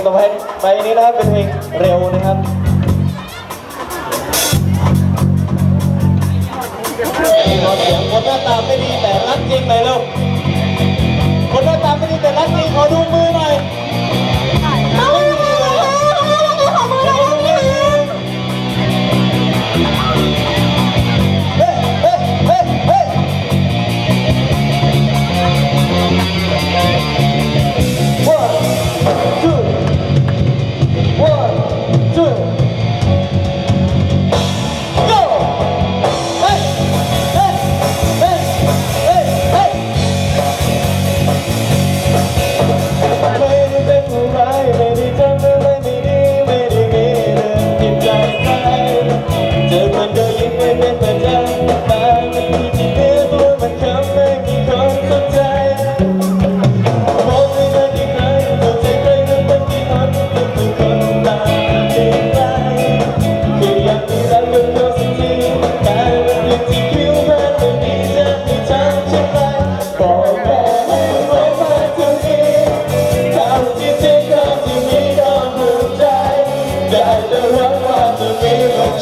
งต่อไปไปนี้นะครับเป็นเพลงเร็วนะครับขอเสียคนหน้าตาไม่ดีแต่รักจริงเลยลูกคนหน้าตาไม่ดีแต่รักจริงขอดูมือหน่อย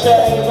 change.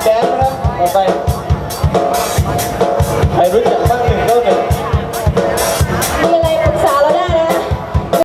quebra, vai.